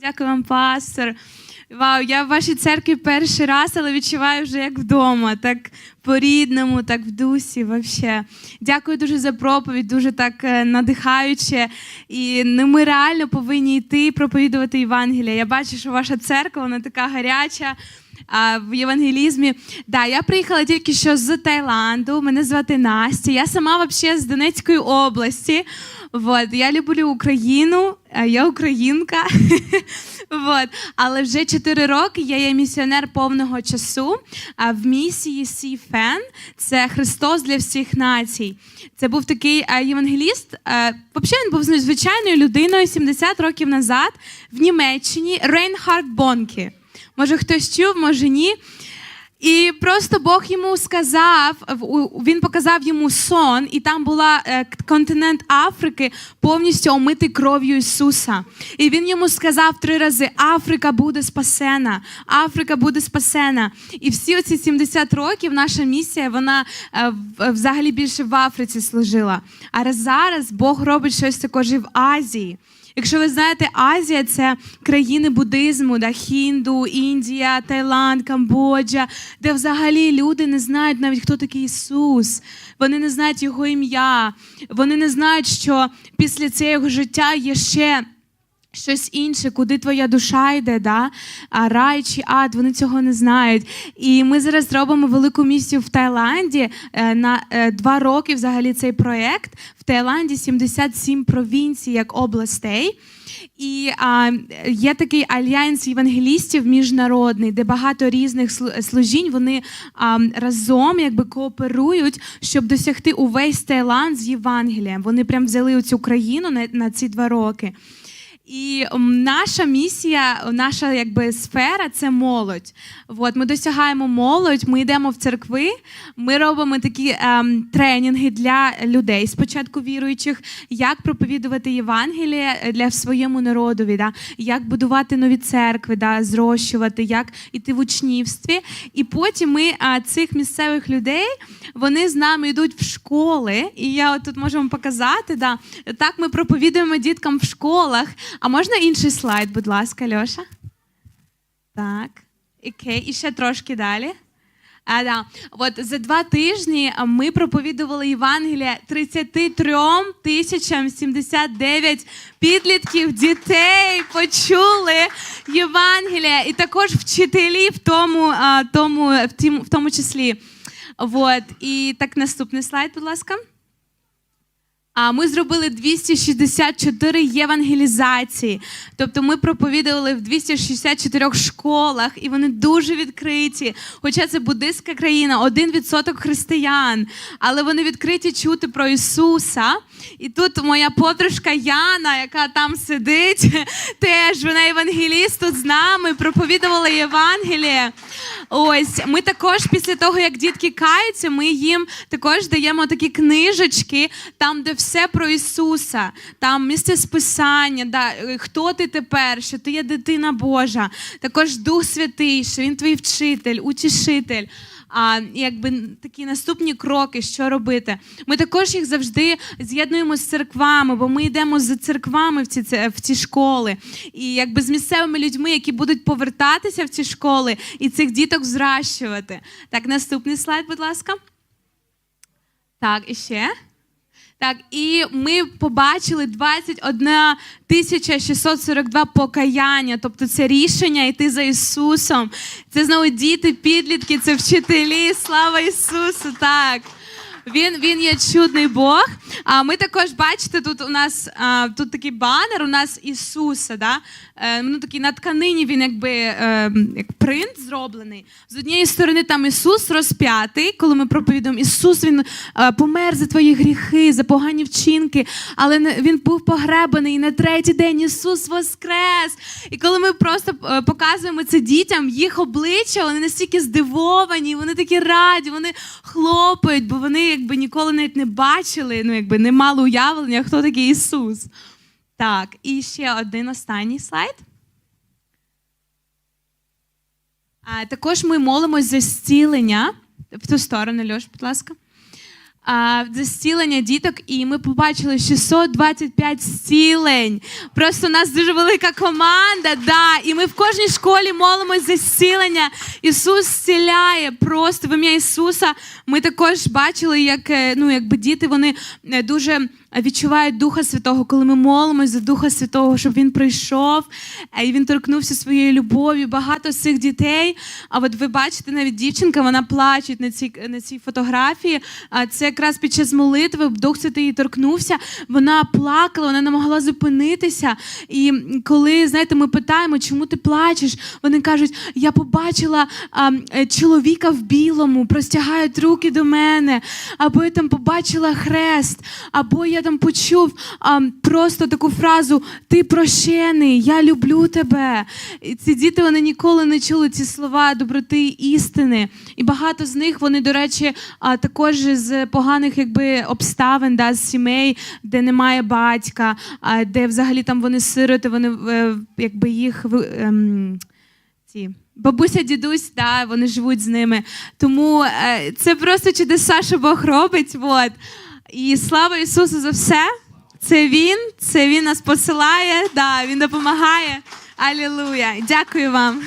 дякую вам, пастор. Вау, я в вашій церкві перший раз, але відчуваю вже як вдома, так по-рідному, так в дусі. Вообще. Дякую дуже за проповідь, дуже так е, надихаюче. І ну, ми реально повинні йти проповідувати Євангелія. Я бачу, що ваша церква вона така гаряча. А, в євангелізмі. Да, я приїхала тільки що з Таїланду. Мене звати Настя. Я сама взагалі з Донецької області. Вот. Я люблю Україну, а я українка. вот. Але вже 4 роки я є місіонер повного часу а, в місії Сіфен. Це Христос для всіх націй. Це був такий а, євангеліст. А, взагалі він був звичайною людиною 70 років назад в Німеччині Рейнхард Бонкі. Може, хтось чув, може ні. І просто Бог йому сказав, він показав йому сон, і там була е, континент Африки повністю омитий кров'ю Ісуса. І він йому сказав три рази: Африка буде спасена, Африка буде спасена. І всі оці 70 років наша місія, вона е, взагалі більше в Африці служила. А зараз Бог робить щось також і в Азії. Якщо ви знаєте, Азія це країни буддизму, да, Хінду, Індія, Таїланд, Камбоджа, де взагалі люди не знають навіть, хто такий Ісус. Вони не знають Його ім'я. Вони не знають, що після цього життя є ще. Щось інше, куди твоя душа йде, да? а рай чи ад, вони цього не знають. І ми зараз робимо велику місію в Таїланді е, на е, два роки взагалі цей проєкт. В Таїланді 77 провінцій як областей. І а, є такий альянс євангелістів міжнародний, де багато різних слу- служінь вони а, разом якби кооперують, щоб досягти увесь Таїланд з Євангелієм. Вони прям взяли цю країну на, на ці два роки. І наша місія, наша якби сфера це молодь. От, ми досягаємо молодь, ми йдемо в церкви, ми робимо такі ем, тренінги для людей, спочатку віруючих, як проповідувати Євангеліє е, для своєму народові, да? як будувати нові церкви, да? зрощувати, як іти в учнівстві. І потім ми а, цих місцевих людей вони з нами йдуть в школи. І я от тут можу вам показати. Да? Так ми проповідуємо діткам в школах. А можна інший слайд, будь ласка, Льоша? Так. Окей, і ще трошки далі. А, да. От за два тижні ми проповідували Євангелія 33 тисячам 79 підлітків, дітей почули Євангелія, і також вчителі в тому, тому, в тому числі. От. І так, наступний слайд, будь ласка. А ми зробили 264 євангелізації. Тобто ми проповідували в 264 школах, і вони дуже відкриті. Хоча це буддистська країна, 1% християн, але вони відкриті чути про Ісуса. І тут моя подружка Яна, яка там сидить, теж вона євангеліст тут з нами, проповідувала Євангеліє. Ось ми також після того, як дітки каються, ми їм також даємо такі книжечки, там, де все про Ісуса, там місце списання, да, хто ти тепер, що ти є дитина Божа, також Дух Святий, що Він твій вчитель, утішитель. А якби такі наступні кроки, що робити. Ми також їх завжди з'єднуємо з церквами, бо ми йдемо з церквами в ці в ці школи, і якби з місцевими людьми, які будуть повертатися в ці школи і цих діток зращувати. Так, наступний слайд, будь ласка. Так, і ще. Так, і ми побачили 21 тисяча 642 покаяння, тобто це рішення йти за Ісусом. Це знову діти, підлітки, це вчителі. Слава Ісусу! Так. Він, він є чудний Бог. А ми також бачите, тут у нас тут такий банер, у нас Ісуса. Да? Е, ну, такий на тканині він якби е, як принт зроблений. З однієї сторони там Ісус розп'ятий, коли ми проповідуємо, Ісус Він е, помер за твої гріхи, за погані вчинки, але Він був погребаний і на третій день Ісус воскрес. І коли ми просто е, показуємо це дітям, їх обличчя, вони настільки здивовані, вони такі раді, вони хлопають, бо вони якби ніколи навіть не бачили, ну якби не мали уявлення, хто такий Ісус. Так, і ще один останній слайд. А, також ми молимось за зцілення. В ту сторону, Льош, будь ласка. За зцілення діток, і ми побачили 625 зцілень. Просто у нас дуже велика команда. Да, і ми в кожній школі молимось за зцілення. Ісус зціляє просто в ім'я Ісуса. Ми також бачили, як е, ну, якби діти вони е, відчувають Духа Святого, коли ми молимось за Духа Святого, щоб він прийшов е, і він торкнувся своєю любов'ю. Багато з цих дітей. А от ви бачите, навіть дівчинка, вона плаче на цій, на цій фотографії. А це якраз під час молитви Дух Святий торкнувся. Вона плакала, вона не могла зупинитися. І коли знаєте, ми питаємо, чому ти плачеш, вони кажуть: я побачила а, е, чоловіка в білому, простягають руки до мене, або я там побачила хрест, або я там почув а, просто таку фразу Ти прощений, я люблю тебе. І ці діти вони ніколи не чули ці слова доброти і істини. І багато з них вони, до речі, а, також з поганих якби обставин, да, з сімей, де немає батька, а, де взагалі там вони сироти, вони е, якби їх ем, ці. Бабуся, дідусь, да, вони живуть з ними. Тому е, це просто чудеса, що Бог робить. От. І слава Ісусу за все. Це Він, це Він нас посилає, да, Він допомагає. Алілуя. Дякую вам.